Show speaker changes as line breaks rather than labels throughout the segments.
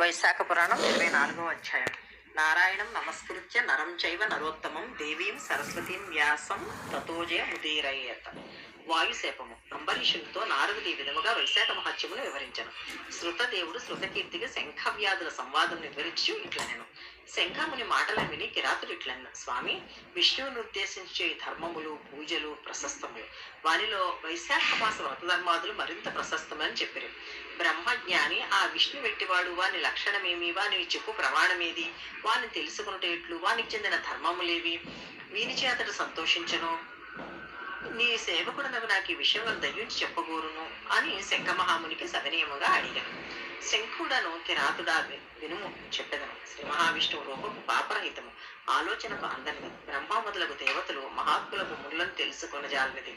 వైశాఖ పురాణం ఇరవై నాలుగో అధ్యాయం. నారాయణం నమస్కృత్య నరం చైవ నరోత్తమం దేవీం సరస్వతీం వ్యాసం తతోజయ ముదీరయ్యత వాయుశేపము అంబరీషునితో నారదుడు ఈ విధముగా వైశాఖ మహత్యమును వివరించను. శృతదేవుడు శృతకీర్తిగా శంఖవ్యాధుల సంవాదం వివరించు ఇట్లా నేను శంఖముని మాటల విని కిరాతుడిట్లన్న స్వామి విష్ణువుని ఉద్దేశించే ధర్మములు పూజలు ప్రశస్తములు వారిలో వైశాఖ మాస వ్రతధర్మాదులు మరింత ప్రశస్తమని చెప్పారు. బ్రహ్మజ్ఞాని ఆ విష్ణు వెట్టివాడు వాని లక్షణమేమి? వాని చెప్పు ప్రమాణమేది? వాని తెలుసుకున్నట్టు ఎట్లు? వానికి చెందిన ధర్మములేవి? వీని చేతడు సంతోషించను? నీ సేవకుడు నాకు ఈ విషయంలో దయ్యుంచి చెప్పగోరును? అని శంఖమహామునికి సవినయముగా అడిగాను. శంఖుడను కిరాతుడా వినుము చెప్పెదను. శ్రీ మహావిష్ణువు రూపము పాపరహితము. ఆలోచనకు అందనిది. బ్రహ్మ మొదలగు దేవతలు మహాత్ములకు ముళ్ళను తెలుసుకొనజాలనిది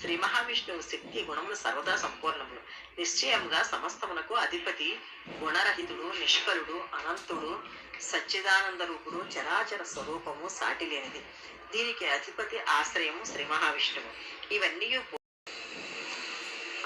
శ్రీ మహావిష్ణువు శక్తి గుణములు సర్వదా సంపూర్ణములు. నిశ్చయముగా సమస్తమునకు అధిపతి గుణరహితుడు నిష్కలుడు అనంతుడు సచ్చిదానంద రూపుడు చరాచర స్వరూపము సాటి లేనిది దీనికి అధిపతి ఆశ్రయము శ్రీ మహావిష్ణువు. ఇవన్నీ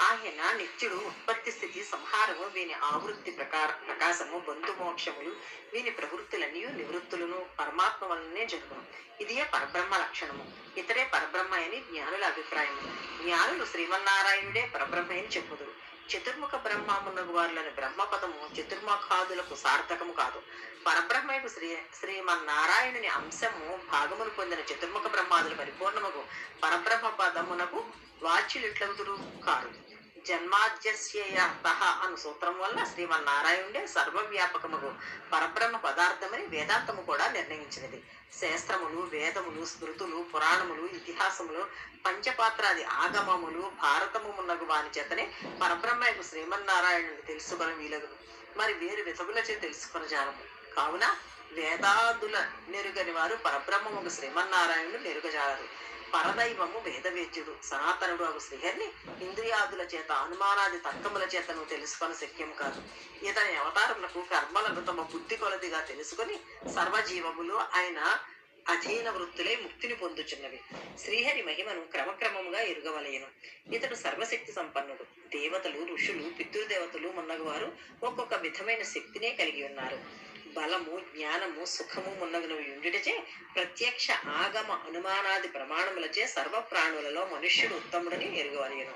ఆయన నిత్యుడు ఉత్పత్తి స్థితి సంహారము వీని ఆవృత్తి ప్రకార ప్రకాశము బంధు మోక్షములు వీని ప్రవృత్తులన్నీ నివృత్తులను పరమాత్మ వలనే జరుగును. ఇదియే పరబ్రహ్మ లక్షణము? ఇతరే పరబ్రహ్మ అని జ్ఞానుల అభిప్రాయం జ్ఞానులు శ్రీమన్నారాయణుడే పరబ్రహ్మ అని చెప్పుదురు. చతుర్ముఖ బ్రహ్మమునకు వారులని బ్రహ్మపదము చతుర్ముఖాదులకు సార్థకము కాదు. పరబ్రహ్మకు శ్రీ శ్రీమన్నారాయణుని అంశము భాగమును పొందిన చతుర్ముఖ బ్రహ్మాదులు పరిపూర్ణముకు పరబ్రహ్మ పదమునకు వాచ్యులిట్లవుతురు కారు జన్మాద్యస్యర్థ అను సూత్రం వల్ల శ్రీమన్నారాయణుడే సర్వవ్యాపకముగు పరబ్రహ్మ పదార్థమని వేదాంతము కూడా నిర్ణయించినది. శాస్త్రములు వేదములు స్మృతులు పురాణములు ఇతిహాసములు పంచపాత్రాది ఆగమములు భారతము మున్నగు వాని చేతనే పరబ్రహ్మకు శ్రీమన్నారాయణుని తెలుసుకొని వీలగును. మరి వేరు విధములచే తెలుసుకొని జాలము. కావున వేదాదుల నెరుగని వారు పరబ్రహ్మముకు శ్రీమన్నారాయణుడు నెరుగజాలరు. పరదైవము వేదవేద్యుడు సనాతనుడు అగు శ్రీహరిని ఇంద్రియాదుల చేత అనుమానాది తర్కముల చేతను తెలుసుకొని శక్యం కాదు. ఇతని అవతారములకు కర్మలను తమ బుద్ధి కొలదిగా తెలుసుకొని సర్వజీవములు ఆయన అధీన వృత్తులే ముక్తిని పొందుచున్నవి. శ్రీహరి మహిమను క్రమక్రమముగా ఎరుగవలయను ఇతడు సర్వశక్తి సంపన్నుడు. దేవతలు ఋషులు పితృదేవతలు మున్నగవారు ఒక్కొక్క విధమైన శక్తినే కలిగి ఉన్నారు. బలము జ్ఞానము సుఖము మున్నగునవి ఉండుటచే ప్రత్యక్ష ఆగమ అనుమానాది ప్రమాణములచే సర్వ ప్రాణులలో మనుష్యుడు ఉత్తముడని ఎరుగవలిగను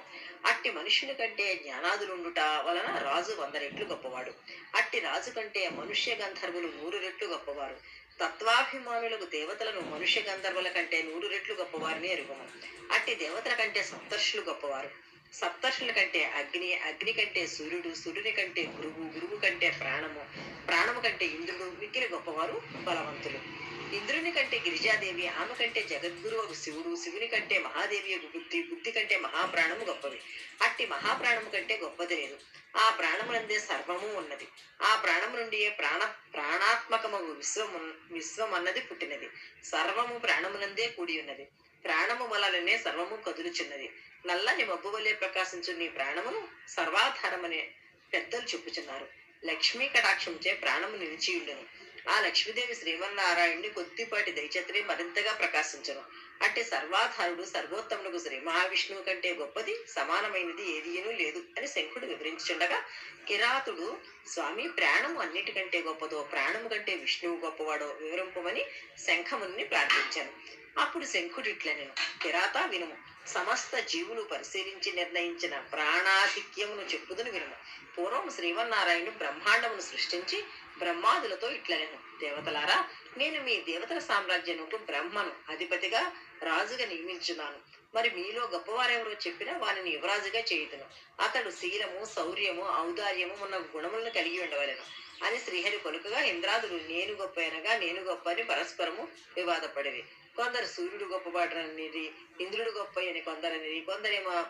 అట్టి మనుష్యుని కంటే జ్ఞానాదులుండుట వలన రాజు వంద రెట్లు గొప్పవాడు. అట్టి రాజు కంటే మనుష్య గంధర్వులు నూరు రెట్లు గొప్పవారు. తత్వాభిమానులకు దేవతలను మనుష్య గంధర్వుల కంటే నూరు రెట్లు గొప్పవారిని ఎరుగము. అట్టి దేవతల కంటే సప్తర్షులు గొప్పవారు. సప్తర్షుల కంటే అగ్ని అగ్ని కంటే సూర్యుడు సూర్యుని కంటే గురువు గురువు కంటే ప్రాణము ప్రాణము కంటే ఇంద్రుడు మిక్కిలి గొప్పవారు బలవంతులు. ఇంద్రుని కంటే గిరిజాదేవి ఆమె కంటే జగద్గురువు శివుడు శివుని కంటే మహాదేవి బుద్ధి బుద్ధి కంటే మహాప్రాణము గొప్పది. అట్టి మహాప్రాణము కంటే గొప్పది లేదు. ఆ ప్రాణమునందే సర్వము ఉన్నది. ఆ ప్రాణము నుండి ప్రాణ ప్రాణాత్మకము విశ్వము విశ్వం అన్నది పుట్టినది. సర్వము ప్రాణమునందే కూడి ఉన్నది. ప్రాణము వలననే సర్వము కదులుచున్నది. నల్లని మబ్బు వలె ప్రకాశించు నీ ప్రాణమును సర్వాధారమనే పెద్దలు చెప్పుచున్నారు. లక్ష్మీ కటాక్షముచే ప్రాణము నిలిచియుండును ఆ లక్ష్మీదేవి శ్రీమన్నారాయణుని కొద్దిపాటి దయచేతనే మరింతగా ప్రకాశించను. అంటే సర్వాధారుడు సర్వోత్తమునకు శ్రీ మహావిష్ణువు కంటే గొప్పది సమానమైనది ఏదీనూ లేదు అని శంఖుడు వివరించుండగా కిరాతుడు స్వామి ప్రాణము అన్నిటికంటే గొప్పదో ప్రాణము కంటే విష్ణువు గొప్పవాడో వివరింపమని శంఖముని ప్రార్థించాను. అప్పుడు శంఖుడు ఇట్లా నేను కిరాత వినుము సమస్త జీవులు పరిశీలించి నిర్ణయించిన ప్రాణాధిక్యమును చెప్పుదని వినుము. పూర్వం శ్రీమన్నారాయణుడు బ్రహ్మాండమును సృష్టించి బ్రహ్మాదులతో ఇట్లనెను. దేవతలారా నేను మీ దేవతల సామ్రాజ్యముకు బ్రహ్మను అధిపతిగా రాజుగా నియమించున్నాను. మరి మీలో గొప్పవారెవరో చెప్పినా వారిని యువరాజుగా చేయుదును. అతడు శీలము శౌర్యము ఔదార్యము ఉన్న గుణములను కలిగి ఉండవలెను. అని శ్రీహరి కొలుకగా ఇంద్రాదులు నేను గొప్ప అనగా నేను గొప్ప అని పరస్పరము వివాదపడేవి కొందరు సూర్యుడు గొప్పవాడననిది ఇంద్రుడు గొప్ప అని కొందరనిది కొందరేమో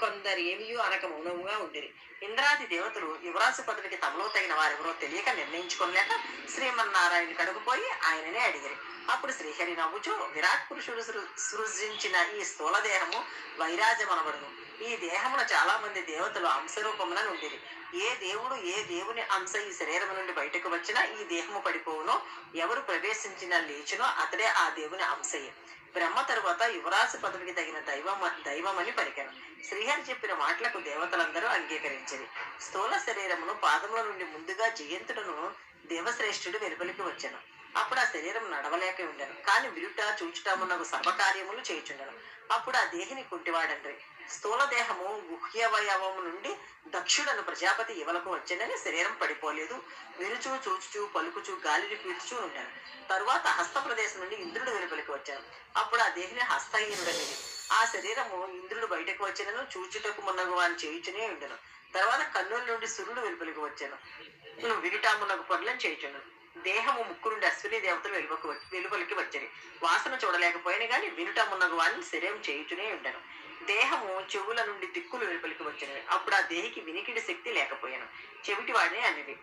కొందరు ఏమియో అనక మౌనముగా ఉండేది. ఇంద్రాది దేవతలు యువరాజు పదవికి తమలో తగిన వారెవరో తెలియక నిర్ణయించుకోలేక శ్రీమన్నారాయణ కడుగుపోయి ఆయననే అడిగారు. అప్పుడు శ్రీహరి నవ్వుచు విరాట్ పురుషుడు సృజించిన ఈ స్థూల దేహము వైరాజమనబడును ఈ దేహమున చాలా మంది దేవతలు అంశరూపమున ఉండేది ఏ దేవుడు ఏ దేవుని అంశ ఈ శరీరం నుండి బయటకు వచ్చినా ఈ దేహము పడిపోవునో ఎవరు ప్రవేశించినా లేచునో అతడే ఆ దేవుని అంశయ్య బ్రహ్మ తరువాత యువరాశి పదవికి తగిన దైవం దైవమని పలికాను. శ్రీహరి చెప్పిన మాటలకు దేవతలందరూ అంగీకరించింది స్థూల శరీరమును పాదముల నుండి ముందుగా జయంతుడును దేవశ్రేష్ఠుడు వెలుపలికి వచ్చాను. అప్పుడు ఆ శరీరం నడవలేక ఉండను కానీ విరుట చూచుటమునకు సర్వకార్యములు చేయుచుండను. అప్పుడు ఆ దేహిని కుంటివాడండ్రి. స్థూల దేహము గుహ్యవయవము నుండి దక్షుడను ప్రజాపతి ఇవలకు వచ్చానని శరీరం పడిపోలేదు. విరుచు చూచుచు పలుకుచు గాలిని పీల్చుచూ ఉన్నాను తరువాత హస్త ప్రదేశం నుండి ఇంద్రుడు వెలుపలికి వచ్చాను అప్పుడు ఆ దేహిని హస్తహీనుడని ఆ శరీరము ఇంద్రుడు బయటకు వచ్చినను చూచుటకు మున్నగు వాని చేయుచునే ఉండను. తర్వాత కన్నుల నుండి సూర్యుడు వెలుపలికి వచ్చాను. విరిటామునకు పనులను చేయుచున్నాను దేహము ముక్కు నుండి అశ్విని దేవతలు వెలువకు వెలుపలికి వచ్చని వాసన చూడలేకపోయినా గాని వినుటమున్నగు వారిని శరీరం చేయుచునే ఉండను. దేహము చెవుల నుండి దిక్కులు వెలుపలికి వచ్చినవి అప్పుడు ఆ దేహికి వినికిడి శక్తి లేకపోయాను. చెవిటి వాడిని అనేవి.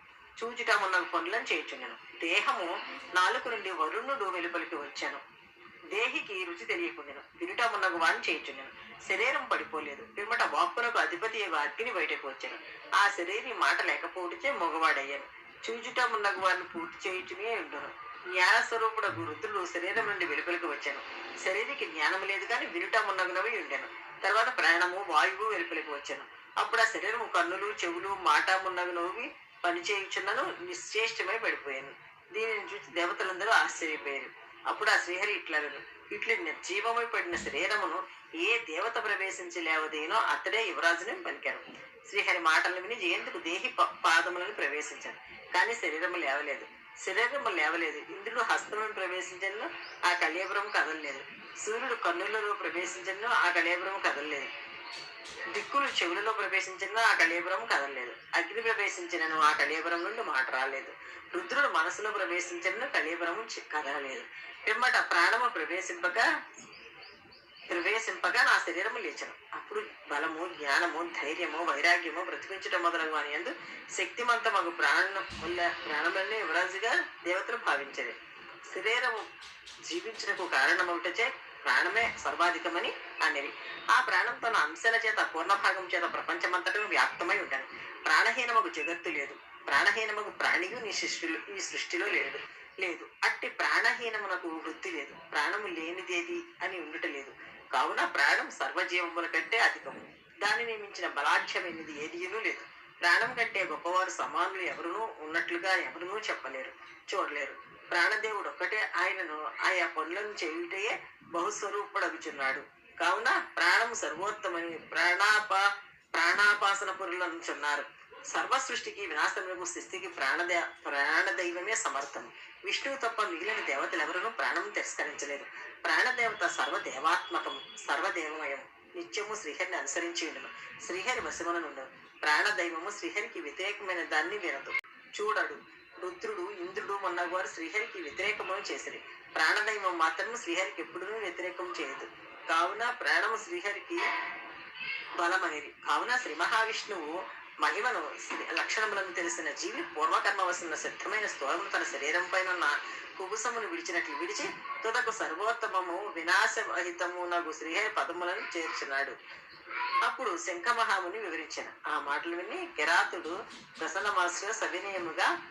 చూచుటమున్న పనులను చేయుచున్నాను దేహము నాలుగు నుండి వరుణుడు వెలుపలికి వచ్చాను. దేహికి రుచి తెలియకుండాను. వినుటమున్నగు వాడిని చేయుచున్నాను శరీరం పడిపోలేదు. పిమ్మట వాక్కునకు అధిపతి అగ్ని బయటకు వచ్చాను. ఆ శరీరం మాట లేకపోతే మగవాడయ్యాను. చూచుటమున్నకు వారిని పూర్తి చేయుచునే ఉండను జ్ఞాన వృద్ధులు శరీరం నుండి వెలుపలికి వచ్చాను. శరీరికి జ్ఞానం లేదు కానీ వినుటమున్నగునవి ఉండెను. తర్వాత ప్రాణము వాయువు వెలుపలికి వచ్చాను. అప్పుడు ఆ శరీరము కన్నులు చెవులు మాట మున్నగునవి పనిచేయుచున్నను నిశ్చేష్టమై పడిపోయాను. దీనిని చూసి దేవతలందరూ ఆశ్చర్యపోయారు. అప్పుడు ఆ శ్రీహరి ఇట్లను ఇట్లు నిర్జీవమై పడిన శరీరమును ఏ దేవత ప్రవేశించి లేవదేనో అతడే యువరాజుని పలికాను శ్రీహరి మాటలను విని జయంతుకు దేహి ప- పాదములను ప్రవేశించాను కానీ శరీరము లేవలేదు. శరీరము లేవలేదు. ఇంద్రుడు హస్తములను ప్రవేశించను ఆ కళ్యాపురం కదలలేదు. సూర్యుడు కన్నులలో ప్రవేశించను ఆ కళ్యాపురం కదలలేదు. దిక్కులు చెవులలో ప్రవేశించిన ఆ కళేబరం కదలలేదు. అగ్ని ప్రవేశించినను ఆ కళేబరం నుండి మాట రాలేదు. రుద్రుడు మనసులో ప్రవేశించిన కళేబరము చి- కదలలేదు. పిమ్మట ప్రాణము ప్రవేశింపగా ప్రవేశింపగా నా శరీరము లేచను. అప్పుడు బలము జ్ఞానము ధైర్యము వైరాగ్యము బ్రతికించడం మొదలగు అని ఎందు శక్తిమంతమగు ప్రాణం ప్రాణములనే యువరాజుగా దేవతలు భావించలేదు శరీరము జీవించటకు కారణమవుటచే ప్రాణమే సర్వాధికమని అనేది ఆ ప్రాణం తన అంశాల చేత పూర్ణభాగం చేత ప్రపంచమంతటా వ్యాప్తమై ఉండను. ప్రాణహీనముకు జగత్తు లేదు. ప్రాణహీనముకు ప్రాణియు నీ సృష్టిలో ఈ సృష్టిలో లేదు. లేదు. అట్టి ప్రాణహీనమునకు వృత్తి లేదు. ప్రాణము లేనిదేది అని ఉండుట లేదు. కావున ప్రాణం సర్వజీవముల కంటే అధికము. దానిని మించిన బలాఢ్యమైనది ఏది లేదు. ప్రాణం కంటే గొప్పవారు సమానులు ఎవరునూ ఉన్నట్లుగా ఎవరునూ చెప్పలేరు చూడలేరు. ప్రాణదేవుడు ఒక్కటే ఆయనను ఆయా పనులను చేయుటయే బహుస్వరూపుడగుచున్నాడు. కావున ప్రాణము సర్వోత్తమని ప్రాణాప ప్రాణాపాసన పురులనుచున్నారు సర్వ సృష్టికి వినాశనము స్థితికి ప్రాణదే ప్రాణదైవమే సమర్థం విష్ణువు తప్ప మిగిలిన దేవతలు ఎవరూ ప్రాణం తిరస్కరించలేదు. ప్రాణదేవత సర్వదేవాత్మకం సర్వదేవమయం నిత్యము శ్రీహరిని అనుసరించి ఉండను. శ్రీహరి వశమున నుండు ప్రాణదైవము శ్రీహరికి వ్యతిరేకమైన దాన్ని వినదు. చూడడు. రుద్రుడు ఇంద్రుడు మొన్నవారు శ్రీహరికి వ్యతిరేకము చేసిరి. ప్రాణదైవం మాత్రం శ్రీహరికి ఎప్పుడూ వ్యతిరేకం చేయదు. కావున ప్రాణము శ్రీహరికి బలమైనది. కావున శ్రీ మహావిష్ణువు మహిమను శ్రీ- లక్షణములను తెలిసిన జీవి పూర్వకర్మ వస్తున్న సిద్ధమైన స్థూలము తన శరీరం పైన ఉన్న కుబుసమును విడిచినట్లు విడిచి తుదకు సర్వోత్తమము వినాశరహితము నగు శ్రీహరి పదములను చేర్చున్నాడు అప్పుడు శంఖ మహాముని ఆ మాటలు విని కిరాతుడు ప్రసన్న మనసుగా సవినయముగా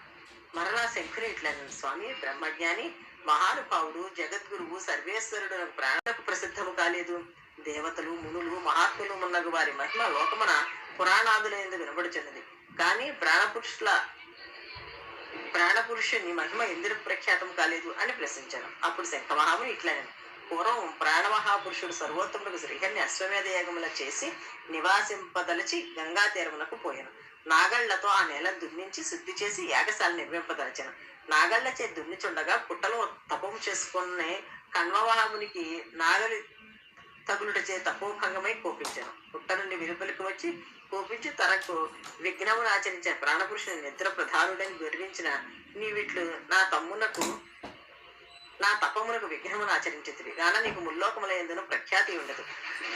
మరలా శంకరు స్వామి బ్రహ్మజ్ఞాని మహానుభావుడు జగద్గురువు సర్వేశ్వరుడు ప్రాణకు ప్రసిద్ధము కాలేదు. దేవతలు మునులు మహాత్ములు మున్నగు వారి మహిమ లోకమున పురాణాదుల ఎందు వినబడుచున్నది కానీ ప్రాణపురుషుల ప్రాణపురుషుని మహిమ ఎందుకు ప్రఖ్యాతం కాలేదు అని ప్రశ్నించాను. అప్పుడు శంఖమహాముని ఇట్లనను. పూర్వం ప్రాణమహాపురుషుడు సర్వోత్తముడు శ్రీహరిని అశ్వమేధ యాగముల చేసి నివాసింపదలచి గంగా తీరమునకు పోయాను. నాగళ్ళతో ఆ నేల దున్నించి శుద్ధి చేసి యాగశాల నిర్మింపదలచను. నాగళ్ళ చే దున్నిచుండగా పుట్టలో తపము చేసుకునే కణ్వవాహమునికి నాగలి తగులుటచే తపోభంగమై కోపించాను. పుట్ట నుండి వెలుపలికి వచ్చి కోపించి తనకు విఘ్నమును ఆచరించే ప్రాణపురుషుని నిద్ర ప్రధానుడని గర్వించిన నీవిట్లు నా తమ్మునకు నా తపమునకు విఘ్నమును ఆచరించింది గాన నీకు ముల్లోకముల ఎందున ప్రఖ్యాతి ఉండదు.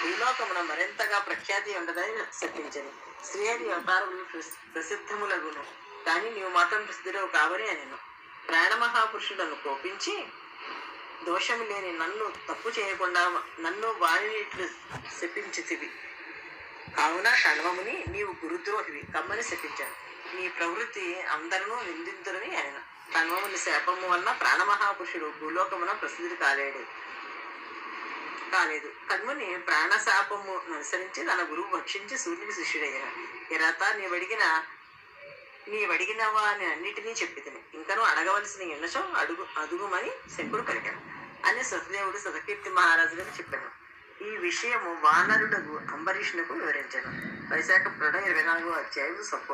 భూలోకమున మరింతగా ప్రఖ్యాతి ఉండదని శపించను శ్రీహరి అవతారములు ప్రసి- ప్రసిద్ధములగును. కానీ నీవు మాత్రం ప్రసిద్ధుడవు కావని నేను ప్రాణమహాపురుషులను కోపించి దోషము లేని నన్ను తప్పు చేయకుండా నన్ను వారిని ఇట్లు శపించితివి. కావున కణవముని నీవు గురుద్రోహివి. కమ్మని శపించాను. నీ ప్రవృత్తి అందరూ నిందితులని ఆయన షణ్వముని శాపము వలన ప్రాణమహాపురుషుడు భూలోకమున ప్రసిద్ధి కాలేడు. కాలేదు. కన్ముని ప్రాణశాపము అనుసరించి తన గురువు భక్షించి సూర్యుని శిష్యుడయ్యాడు. ఇరత నీవడిగిన నీవడిగినవా అని అన్నిటినీ చెప్పితిని. ఇంకనూ అడగవలసిన ఎన్నచో అడుగు అదుగుమని శంకుడు పలికాను అని సహదేవుడు సతకీర్తి మహారాజులకు చెప్పాను. ఈ విషయము వానరుడకు అంబరీషునకు వివరించాను. వైశాఖ ప్రణ ఇరవై నాలుగో అధ్యాయం సొప్ప